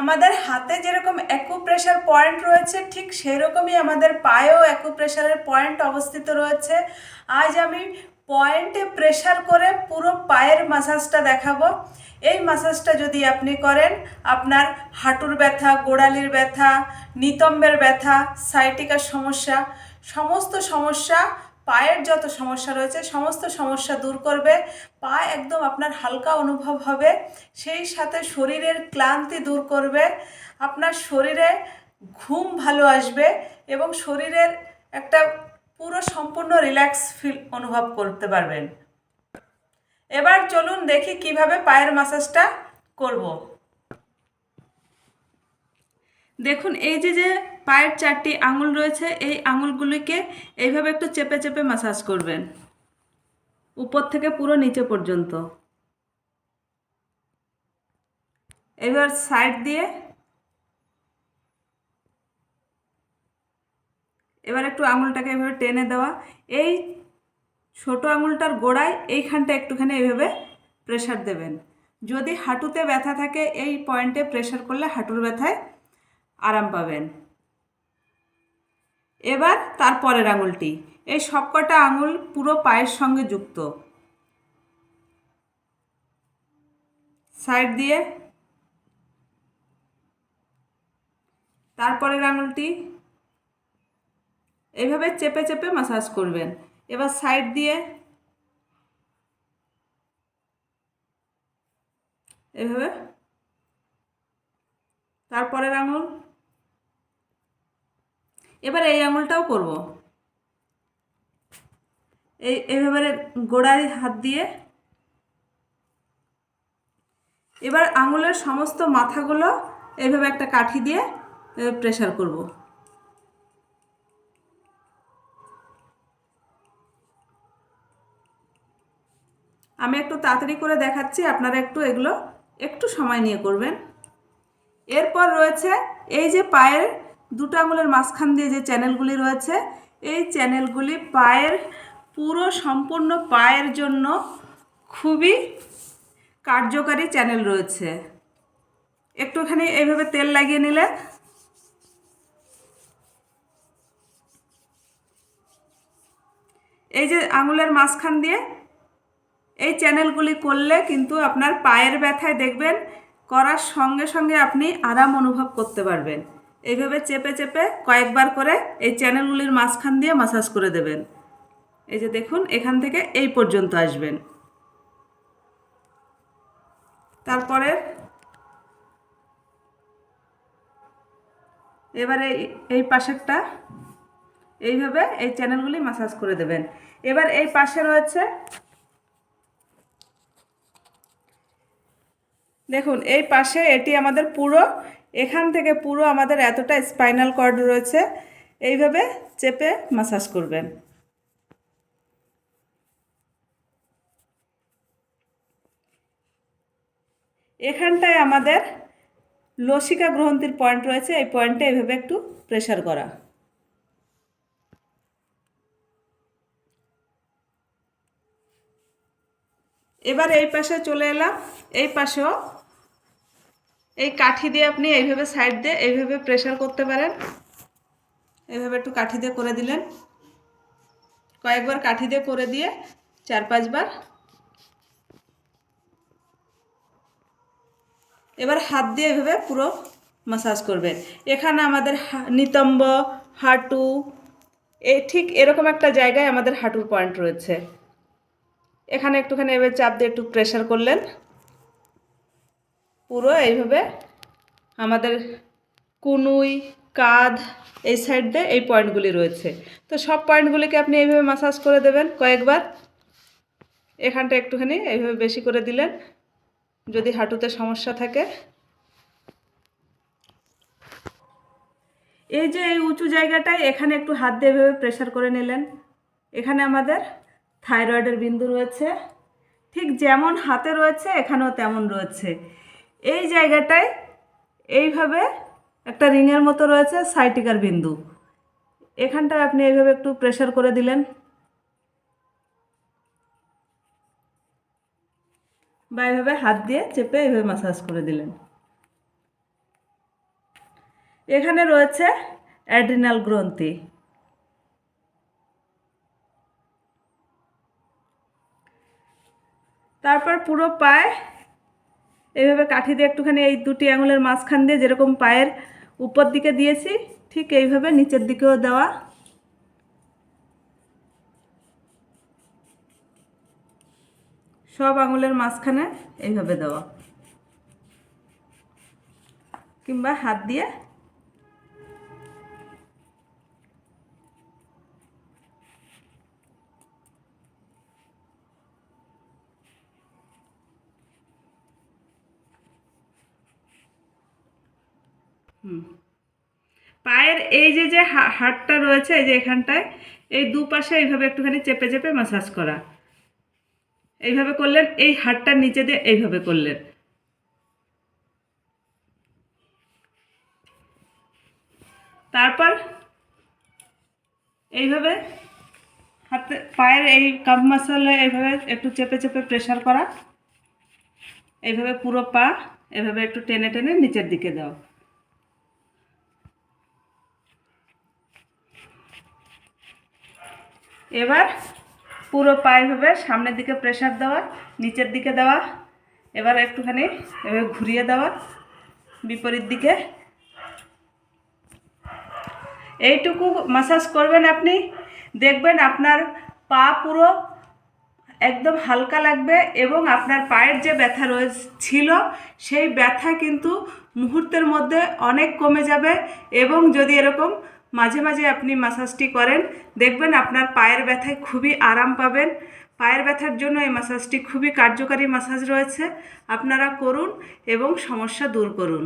আমাদের হাতে যেরকম অ্যাকুপ্রেশার পয়েন্ট রয়েছে, ঠিক সেরকমই আমাদের পায়েও অ্যাকুপ্রেশারের পয়েন্ট অবস্থিত রয়েছে। আজ আমি পয়েন্টে প্রেশার করে পুরো পায়ের মাসাজটা দেখাবো। এই মাসাজটা যদি আপনি করেন, আপনার হাঁটুর ব্যথা, গোড়ালির ব্যথা, নিতম্বের ব্যথা সাইটিকার সমস্যা, সমস্ত সমস্যা পায়ের যত সমস্যা রয়েছে, সমস্ত সমস্যা দূর করবে। পা একদম আপনার হালকা অনুভব হবে, সেই সাথে শরীরের ক্লান্তি দূর করবে। আপনার শরীরে ঘুম ভালো আসবে এবং শরীরের একটা পুরো সম্পূর্ণ রিল্যাক্স ফিল অনুভব করতে পারবেন। এবার চলুন দেখি কীভাবে পায়ের মাসাজটা করব। দেখুন, এই যে যে পায়ের চারটি আঙুল রয়েছে, এই আঙুলগুলিকে এইভাবে একটু চেপে চেপে মাসাজ করবেন। উপর থেকে পুরো নিচে পর্যন্ত। এবার সাইড দিয়ে এবার একটু আঙুলটাকে এভাবে টেনে দেওয়া। এই ছোট আঙুলটার গোড়ায় এইখানটা একটুখানি এইভাবে প্রেশার দেবেন। যদি হাঁটুতে ব্যথা থাকে, এই পয়েন্টে প্রেশার করলে হাঁটুর ব্যথায় আরাম পাবেন। এবার তারপরের আঙুলটি। এই সবকটা আঙুল পুরো পায়ের সঙ্গে যুক্ত। সাইড দিয়ে। তারপরের আঙুলটি। এইভাবে চেপে চেপে মাসাজ করবেন। এবার সাইড দিয়ে। এভাবে। তারপরের আঙুল। এবার এই আঙুলটাও করব। এই এভাবে গোড়ায় হাত দিয়ে। এবার আঙুলের সমস্ত মাথাগুলো এইভাবে একটা কাঠি দিয়ে প্রেশার করব। আমি একটু তাড়াতাড়ি করে দেখাচ্ছি, আপনারা একটু এগুলো একটু সময় নিয়ে করবেন। এরপর রয়েছে এই যে পায়ের দুটো আঙুলের মাঝখান দিয়ে যে চ্যানেলগুলি রয়েছে, এই চ্যানেলগুলি পায়ের, পুরো সম্পূর্ণ পায়ের জন্য খুবই কার্যকারী চ্যানেল রয়েছে। একটুখানি এইভাবে তেল লাগিয়ে নিলে এই যে আঙুলের মাঝখান দিয়ে এই চ্যানেলগুলি করলে কিন্তু আপনার পায়ের ব্যথায় দেখবেন, করার সঙ্গে সঙ্গে আপনি আরাম অনুভব করতে পারবেন। এইভাবে চেপে চেপে কয়েকবার করে এই চ্যানেলগুলির মাঝখান দিয়ে মাসাজ করে দেবেন। এই যে দেখুন, এখান থেকে এই পর্যন্ত আসবেন। তারপরে এবারে এই পাশেরটা এইভাবে এই চ্যানেলগুলি মাসাজ করে দেবেন। এবার এই পাশে রয়েছে দেখুন, এই পাশে এটি আমাদের পুরো এখান থেকে পুরো আমাদের এতটা স্পাইনাল কর্ড রয়েছে, এইভাবে চেপে মাসাজ করবেন। এখানটায় আমাদের লসিকা গ্রন্থির পয়েন্ট রয়েছে, এই পয়েন্টটা এইভাবে একটু প্রেশার করা। এবার এই পাশে চলে এলাম, এই পাশেও এই কাঠি দিয়ে আপনি এইভাবে সাইড দিয়ে এইভাবে প্রেশার করতে পারেন। এইভাবে একটু কাঠি দিয়ে করে দিলেন। কয়েকবার কাঠি দিয়ে করে দিয়ে চার পাঁচবার। এবার হাত দিয়ে এভাবে পুরো মাসাজ করবেন। এখানে আমাদের নিতম্ব, হাঁটু, এ ঠিক এরকম একটা জায়গায় আমাদের হাঁটুর পয়েন্ট রয়েছে। এখানে একটুখানি এবার চাপ দিয়ে একটু প্রেশার করলেন। পুরো এইভাবে আমাদের কুনুই, কাঁধ, এই সাইড দিয়ে এই পয়েন্টগুলি রয়েছে। তো সব পয়েন্টগুলিকে আপনি এইভাবে মাসাজ করে দেবেন কয়েকবার। এখানটা একটুখানি এইভাবে বেশি করে দিলেন, যদি হাঁটুতে সমস্যা থাকে। এই যে এই উঁচু জায়গাটায় এখানে একটু হাত দিয়ে এভাবে প্রেশার করে নিলেন। এখানে আমাদের থাইরয়েডের বিন্দু রয়েছে। ঠিক যেমন হাতে রয়েছে, এখানেও তেমন রয়েছে। এই জায়গাটায় এইভাবে একটা রিংয়ের মতো রয়েছে সাইটিকার বিন্দু। এখানটায় আপনি এইভাবে একটু প্রেশার করে দিলেন। বা এভাবে হাত দিয়ে চেপে এভাবে মাসাজ করে দিলেন। এখানে রয়েছে অ্যাড্রিনাল গ্রন্থি। তারপর পুরো পায়ে এইভাবে কাঠি দিয়ে একটুখানি এই দুটি আঙুলের মাঝখান দিয়ে যেরকম পায়ের উপর দিকে দিয়েছি, ঠিক এইভাবে নিচের দিকেও দেওয়া। সব আঙুলের মাঝখানে এইভাবে দেওয়া। কিংবা হাত দিয়ে পায়ের এই যে যে হাড়টা রয়েছে, এই যে এখানটায়, এই দুপাশে এইভাবে একটুখানি চেপে চেপে ম্যাসাজ করা। এইভাবে করলেন, এই হাড়টার নিচে দিয়ে এইভাবে করলেন। তারপর এইভাবে হাতে, পায়ের এই কাপ মাসালে এইভাবে একটু চেপে চেপে প্রেশার করা। এইভাবে পুরো পা এভাবে একটু টেনে টেনে নিচের দিকে দাও এবার পুরো পায়ে ভাবে সামনের দিকে প্রেসার দেওয়া, নিচের দিকে দেওয়া, এবার একটুখানি এভাবে ঘুরিয়ে দেওয়া, বিপরীত দিকে। এইটুকু মাসাজ করবেন আপনি, দেখবেন আপনার পা পুরো একদম হালকা লাগবে এবং আপনার পায়ের যে ব্যথা ছিল, সেই ব্যথা কিন্তু মুহূর্তের মধ্যে অনেক কমে যাবে এবং যদি এরকম মাঝে মাঝে আপনি মাসাজটি করেন, দেখবেন আপনার পায়ের ব্যথায় খুবই আরাম পাবেন। পায়ের ব্যথার জন্য এই মাসাজটি খুবই কার্যকারী মাসাজ রয়েছে। আপনারা করুন এবং সমস্যা দূর করুন।